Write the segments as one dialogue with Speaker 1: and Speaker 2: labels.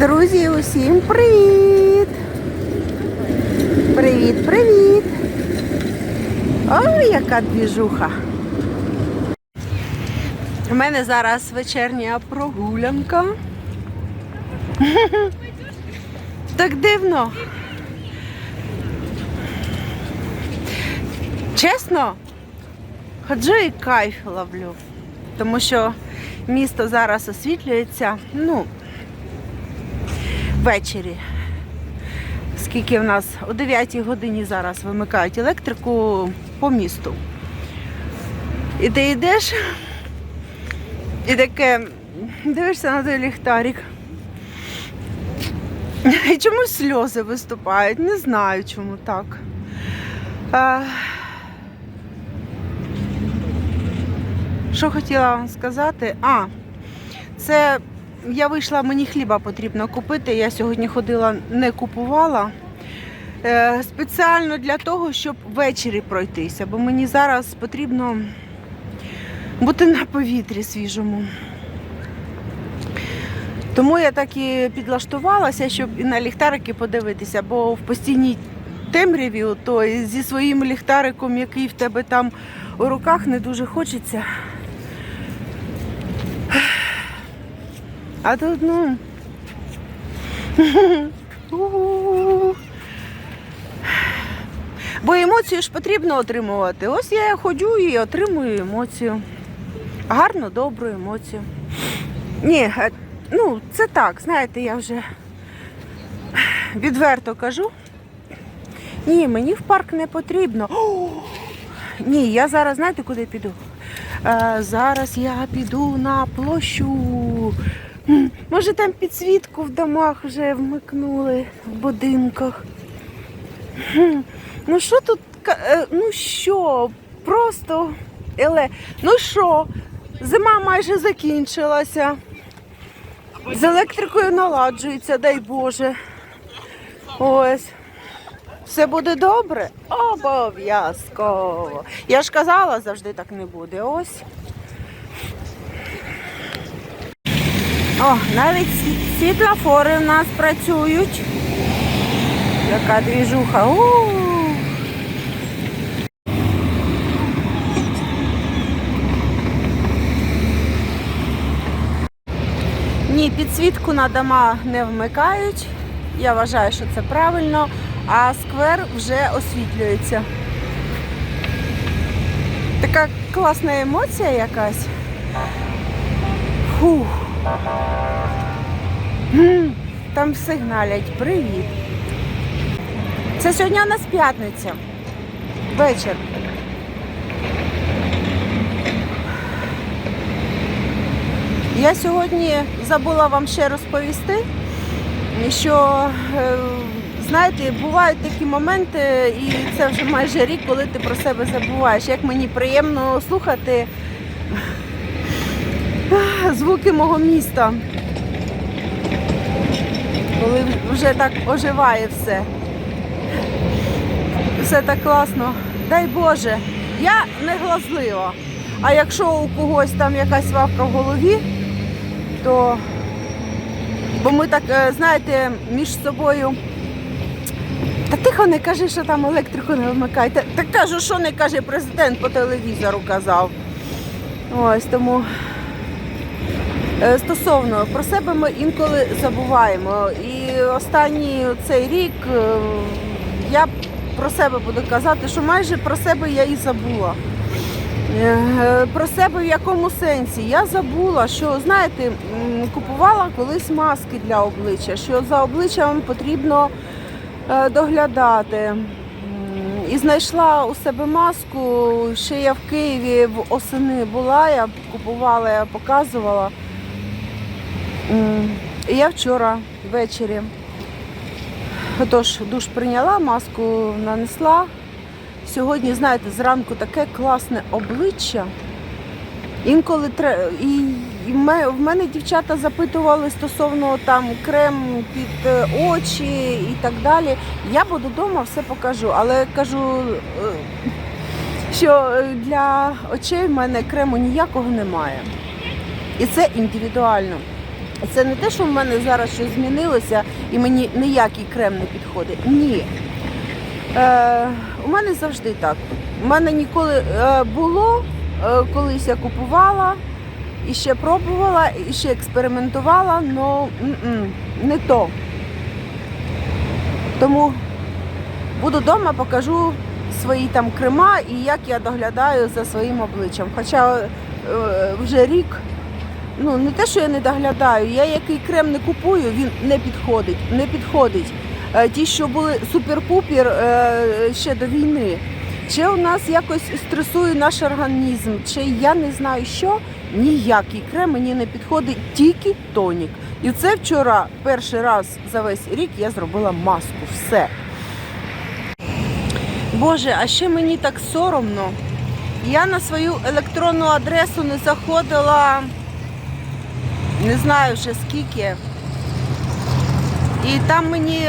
Speaker 1: Друзі, усім привіт! Привіт, привіт! Ой, яка двіжуха! У мене зараз вечірня прогулянка. Так дивно. Чесно, ходжу і кайф ловлю. Тому що місто зараз освітлюється, ну, ввечері. Скільки в нас о 9 годині зараз вимикають електрику по місту. І ти йдеш і таке дивишся на той ліхтарик. І чомусь сльози виступають. Не знаю, чому так. Що хотіла вам сказати? А, це я вийшла, мені хліба потрібно купити. Я сьогодні ходила, не купувала. Е, спеціально для того, щоб ввечері пройтися, бо мені зараз потрібно бути на повітрі свіжому. Тому я так і підлаштувалася, щоб і на ліхтарики подивитися, бо в постійній темряві, то зі своїм ліхтариком, який в тебе там у руках, не дуже хочеться. А тут, ну. Бо емоцію ж потрібно отримувати. Ось я ходжу і отримую емоцію. Гарну, добру емоцію. Ні, е, ну це так, знаєте, я вже відверто кажу. Ні, мені в парк не потрібно. О! Ні, я зараз, знаєте, куди піду? Е, зараз я піду на площу. Може там підсвітку в домах вже вмикнули в будинках. Ну що тут? е, Ну що, просто еле. Ну що, зима майже закінчилася. З електрикою наладжується, дай Боже. Ось. Все буде добре? Обов'язково. Я ж казала, завжди так не буде. Ось. О, навіть світлофори в нас працюють. Яка двіжуха. У. Ні, підсвітку на дома не вмикають. Я вважаю, що це правильно, а сквер вже освітлюється. Така класна емоція якась. Фух. Там сигналять. Привіт. Це сьогодні у нас п'ятниця. Вечір. Я сьогодні забула вам ще розповісти, що е, знаєте, бувають такі моменти, і це вже майже рік, коли ти про себе забуваєш. Як мені приємно слухати звуки мого міста, коли вже так оживає все. Все так класно. Дай Боже, я не глазлива. А якщо у когось там якась вавка в голові, то бо ми так, е, знаєте, між собою. Та тихо не кажи, що там електрику не вмикайте. Так кажу, що не каже президент по телевізору казав. Ось тому стосовно про себе ми інколи забуваємо. І останній цей рік е, я про себе буду казати, що майже про себе я і забула. Е, Про себе в якому сенсі? Я забула, що знаєте, купувала колись маски для обличчя, що за обличчям потрібно е, доглядати. І знайшла у себе маску. Ще я в Києві в осени була, я купувала, я показувала. Я вчора ввечері. Отож, душ прийняла, маску нанесла. Сьогодні, знаєте, зранку таке класне обличчя. Інколи і в мене дівчата запитували стосовно там крем під е, очі і так далі. Я буду вдома, все покажу. Але кажу, е, що е, для очей в мене крему ніякого немає. І це індивідуально. Це не те, що в мене зараз щось змінилося і мені ніякий крем не підходить. Ні. Е, у мене завжди так. У мене ніколи е, було, е, колись я купувала і ще пробувала, і ще експериментувала, але не то. Тому буду вдома, покажу свої там крема і як я доглядаю за своїм обличчям. Хоча е, вже рік, ну не те, що я не доглядаю, я який крем не купую, він не підходить. Не підходить. Е, Ті, що були супер-пупір е, ще до війни. Чи у нас якось стресує наш організм, чи я не знаю що, ніякий крем мені не підходить, тільки тонік. І це вчора перший раз за весь рік я зробила маску. Все. Боже, а ще мені так соромно. Я на свою електронну адресу не заходила, не знаю вже скільки. І там мені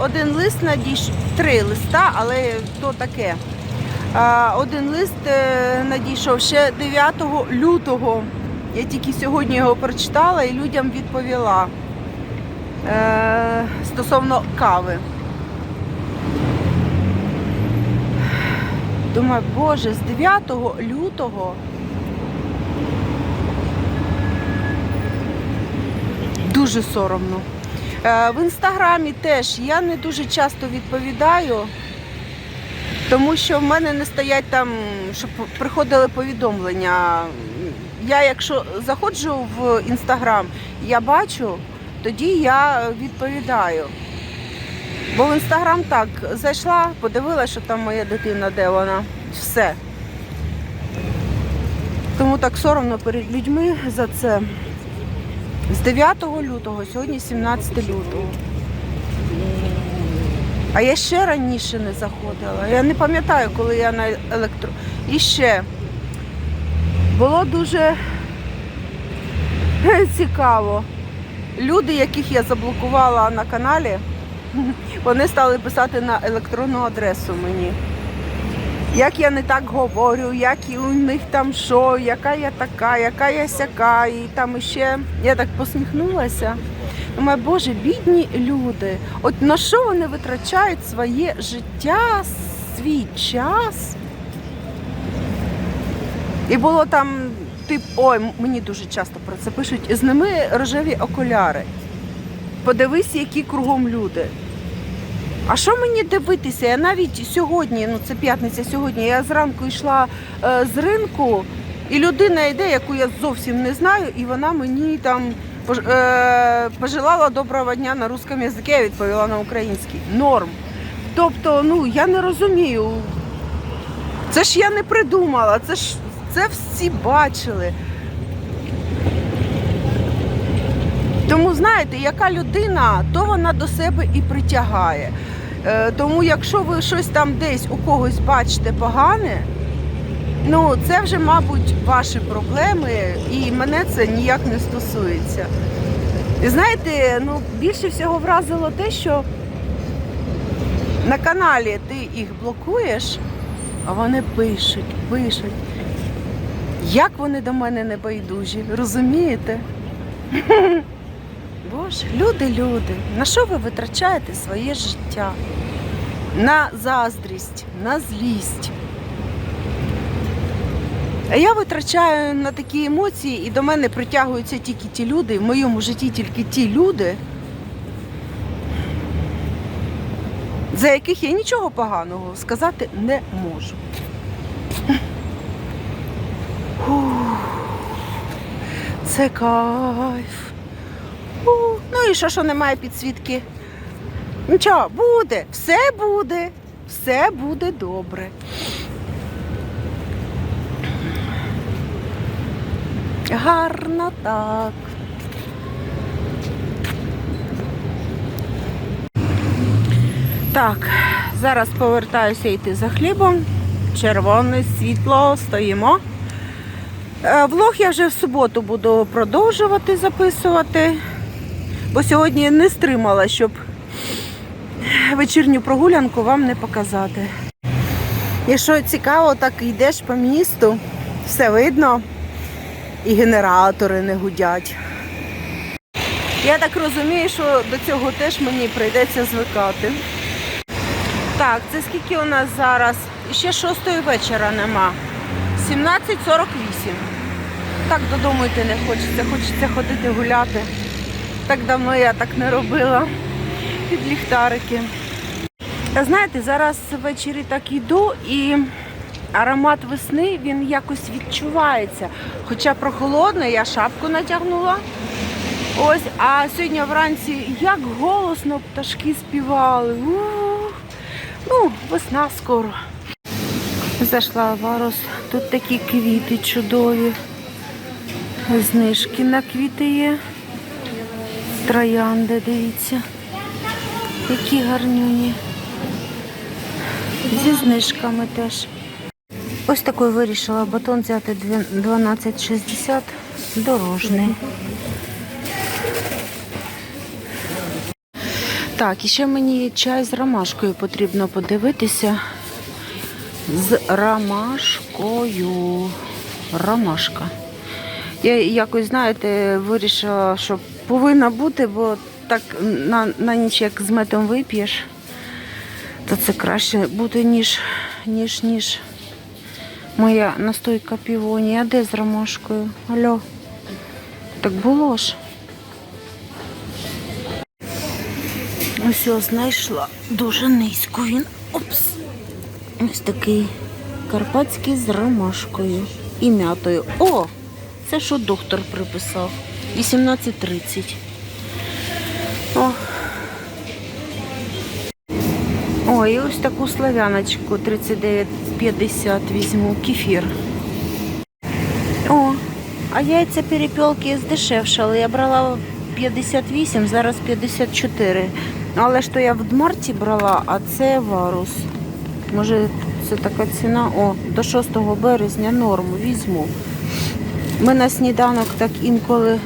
Speaker 1: один лист надійшов, три листа, але то таке. Один лист е, надійшов ще 9 лютого. Я тільки сьогодні його прочитала і людям відповіла е, стосовно кави. Думаю, боже, з 9 лютого дуже соромно. Е, В інстаграмі теж я не дуже часто відповідаю, тому що в мене не стоять там, щоб приходили повідомлення. Я, якщо заходжу в інстаграм, я бачу, тоді я відповідаю. Бо в інстаграм так зайшла, подивилася, що там моя дитина, де вона. Все. Тому так соромно перед людьми за це. З 9 лютого, сьогодні 17 лютого. А я ще раніше не заходила. Я не пам'ятаю, коли я на електро. І ще було дуже цікаво. Люди, яких я заблокувала на каналі, вони стали писати на електронну адресу мені. Як я не так говорю, як і у них там що, яка я така, яка я сяка, і там іще я так посміхнулася. Думаю, Боже, бідні люди. От на що вони витрачають своє життя, свій час? І було там, тип, ой, мені дуже часто про це пишуть, з ними рожеві окуляри. Подивись, які кругом люди. А що мені дивитися? Я навіть сьогодні, ну це п'ятниця сьогодні, я зранку йшла е, з ринку, і людина йде, яку я зовсім не знаю, і вона мені там е, пожелала доброго дня на русском язикі, я відповіла на український. Норм. Тобто, ну я не розумію. Це ж я не придумала, це ж це всі бачили. Тому знаєте, яка людина, то вона до себе і притягає. Е, Тому якщо ви щось там десь у когось бачите погане, ну це вже, мабуть, ваші проблеми, і мене це ніяк не стосується. І знаєте, ну більше всього вразило те, що на каналі ти їх блокуєш, а вони пишуть, пишуть. Як вони до мене не байдужі, розумієте? Боже, люди, люди, на що ви витрачаєте своє життя? На заздрість, на злість. А я витрачаю на такі емоції, і до мене притягуються тільки ті люди, в моєму житті тільки ті люди, за яких я нічого поганого сказати не можу. Це кайф. Ну і що, що немає підсвітки? Нічого, буде, все буде, все буде добре. Гарно так. Так, зараз повертаюся йти за хлібом. Червоне світло, стоїмо. Е, Влог я вже в суботу буду продовжувати записувати, бо сьогодні не стримала, щоб вечірню прогулянку вам не показати. Якщо цікаво, так йдеш по місту, все видно, і генератори не гудять. Я так розумію, що до цього теж мені прийдеться звикати. Так, це скільки у нас зараз? Ще шостої вечора нема. 17.48. Так додому йти не хочеться, хочеться ходити гуляти. Так давно я так не робила під ліхтарики. Та знаєте, зараз ввечері так йду і аромат весни він якось відчувається. Хоча прохолодно, я шапку натягнула. Ось, а сьогодні вранці як голосно пташки співали. Ух. Ну, весна скоро. Зайшла в. Тут такі квіти чудові. Знижки на квіти є. Троянди, дивіться. Які гарнюні. Зі знижками теж. Ось такий вирішила батон взяти 12,60 дорожний. Так, і ще мені чай з ромашкою потрібно подивитися. З ромашкою. Ромашка. Я якось, знаєте, вирішила, що повинна бути, бо так на, на ніч як з медом вип'єш, то це краще буде, ніж, ніж, ніж моя настойка півоні. А де з ромашкою? Алло. Так було ж. Ось знайшла. Дуже низько він. Опс. Ось такий карпатський з ромашкою і м'ятою. О! Це що доктор приписав? 18.30. О. О, і ось таку славяночку 39,50 візьму. Кефір. О, а яйця перепілки здешевшали. Я брала 58, зараз 54. Але ж то я в Дмарті брала, а це варус. Може, це така ціна. О, до 6 березня норму візьму. Ми на сніданок так інколи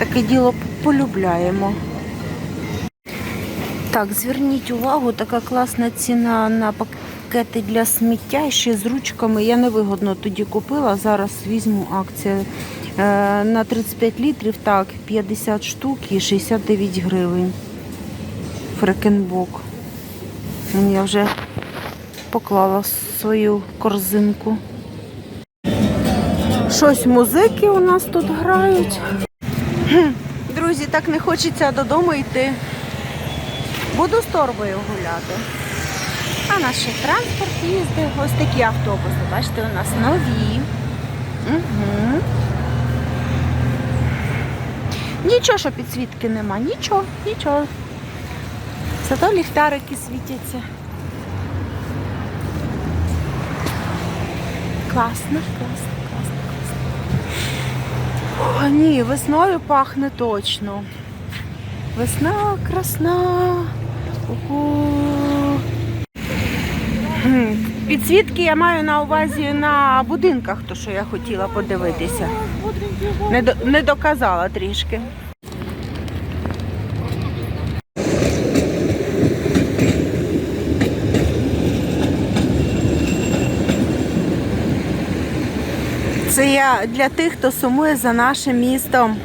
Speaker 1: таке діло полюбляємо. Так, зверніть увагу, така класна ціна на пакети для сміття ще з ручками. Я невигодно тоді купила. Зараз візьму акція Е, на 35 літрів, так, 50 штук і 69 гривень. Фрекенбок. Я вже поклала свою корзинку. Щось музики у нас тут грають. Друзі, так не хочеться додому йти. Буду з торбою гуляти. А наш транспорт їздить. Ось такі автобуси. Бачите, у нас нові. Угу. Нічого, що підсвітки нема. Нічого, нічого. Зато ліхтарики світяться. Класно, класно. О, ні, весною пахне точно. Весна красна. Ого. Підсвітки я маю на увазі на будинках, то що я хотіла подивитися. Не, до, не доказала трішки. Це я для тих, хто сумує за нашим містом,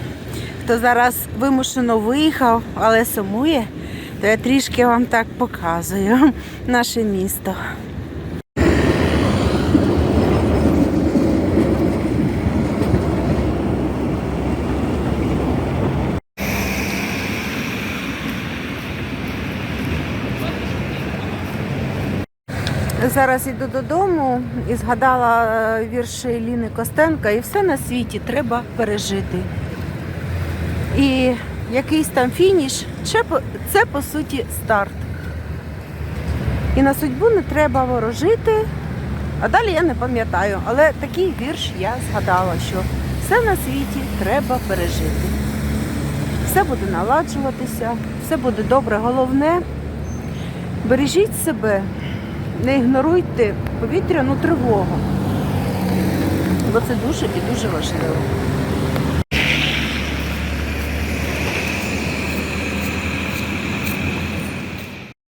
Speaker 1: хто зараз вимушено виїхав, але сумує, то я трішки вам так показую наше місто. Зараз йду додому і згадала е, вірші Ліни Костенка, і все на світі треба пережити. І якийсь там фініш це, це по суті старт. І на судьбу не треба ворожити. А далі я не пам'ятаю, але такий вірш я згадала, що все на світі треба пережити. Все буде наладжуватися, все буде добре. Головне, бережіть себе, не ігноруйте повітряну тривогу, бо це дуже і дуже важливо.